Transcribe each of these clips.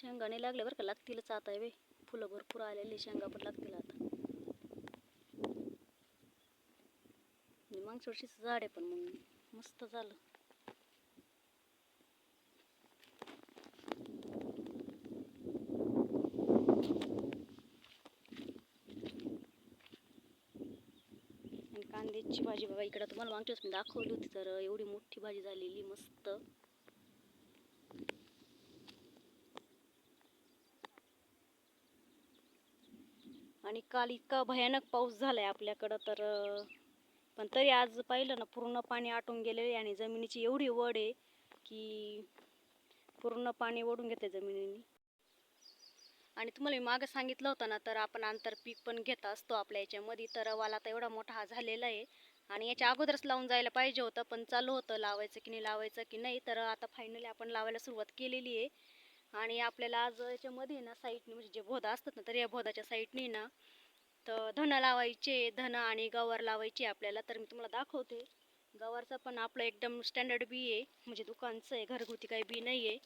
शेंगा नाही लागले बरं का लागतीलच आता वे फुलं भरपूर आलेली शेंगा पण लागतील आता. मागच्या वर्षीच झाड आहे पण मग मस्त झालं. आणि कांद्याची भाजी बाबा इकडं तुम्हाला मागच्या वेळेस मी दाखवली होती तर एवढी मोठी भाजी झालेली मस्त. आणि काल इतका भयानक पाऊस झाला आहे आपल्याकडं तर पण तरी आज पाहिलं ना पूर्ण पाणी आटून गेलेले आहे आणि जमिनीची एवढी वड आहे की पूर्ण पाणी ओढून घेते जमिनीने. आणि तुम्हाला मी मागं सांगितलं होतं ना तर आपण आंतरपीक पण घेत असतो आपल्या याच्यामध्ये. तर वाला आता एवढा मोठा हा झालेला आहे. आणि याच्या अगोदरच लावून जायला पाहिजे होतं पण चालू होतं लावायचं की नाही लावायचं की नाही. तर आता फायनली आपण लावायला सुरुवात केलेली आहे. आणि आपल्याला आज याच्यामध्ये ना साईडने म्हणजे जे भोदा असतात ना तर या भोदाच्या साईडने ना तर धन लावायचे धन आणि गवार लावायचे आपल्याला. तर मी तुम्हाला दाखवते. गवारचं पण आपलं एकदम स्टँडर्ड बी आहे म्हणजे दुकानचं आहे घरगुती काही बी नाही आहे.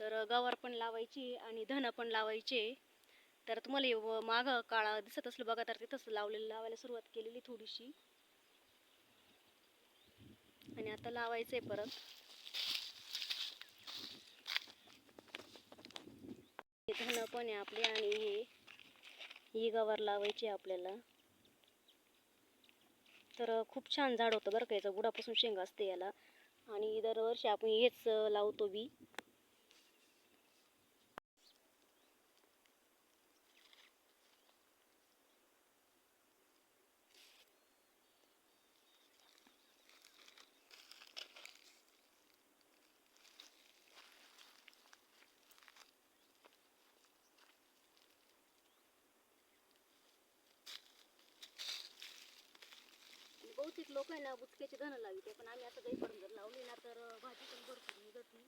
तर गवार पण लावायची आणि धन पण लावायचे. तर तुम्हाला व- मागं काळा दिसत असलं बघा तर तिथंच लावलेलं लावायला सुरुवात केलेली थोडीशी. आणि आता लावायचं आहे परत. धन पण आहे आपले आणि हे. ही गवार लावायची आहे आपल्याला. तर खूप छान झाड होतं बरं का याचं. बुडापासून शेंगा असते याला. आणि दरवर्षी आपण हेच लावतो बी. बहुतेक लोक आहे ना बुचक्याचे धन लाविते पण आम्ही आता गाई पडून जर लावली ना तर भाजी पण भरपूर निघत नाही.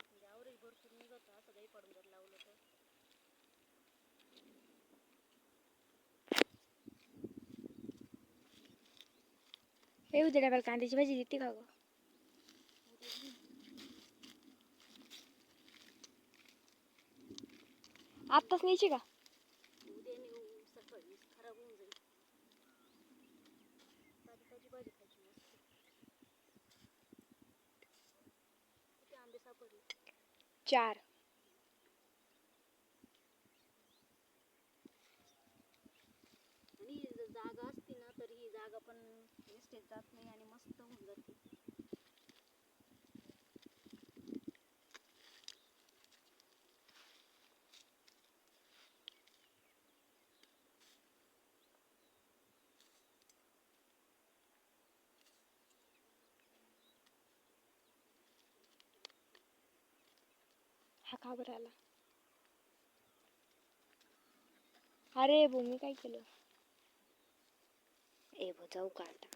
म्हणजे आवरही भरपूर निघत असं पडून जर लावलं तर. हे उद्या डब्याला कांद्याची भाजी देते का गं? आत्ताच न्यायची का? उद्या नेऊ सकाळी खराब होऊन जाईल. भाजी खायची किती आंबे सापडले? चार. आणि जागा असती ना तर ही जागा पण वेस्टेज जात नाही आणि मस्त होऊन जाते. हा का बरं आला अरे भो मी काय केलं? ए भो जाऊ का आता?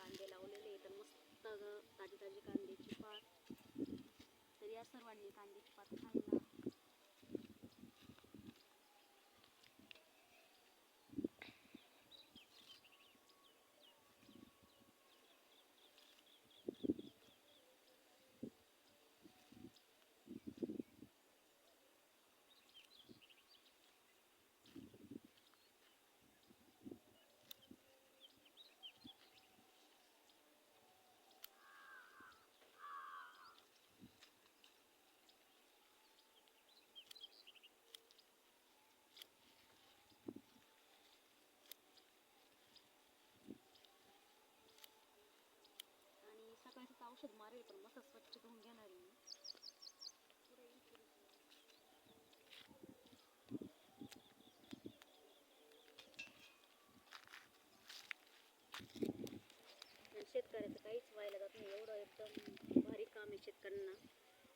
औषध मारेल पण मस्त स्वच्छ धुवून घेणार. आहे मी शेतकऱ्याचं काहीच व्हायला जात नाही. एवढं एकदम भारी काम आहे शेतकऱ्यांना.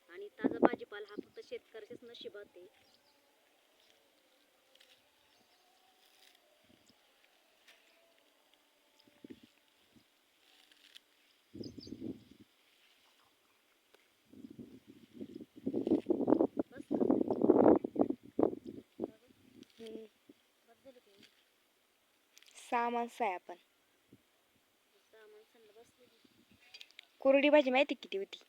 आणि ताजा भाजीपाला हा फक्त शेतकऱ्याच्याच नशिबात आहे. सहा माणसं आहे आपण कोरडी भाजी माहिती किती होती?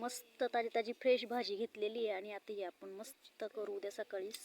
मस्त ताजी ताजी फ्रेश भाजी घेतलेली आहे आणि आता ही आपण मस्त करू उद्या सकाळीच.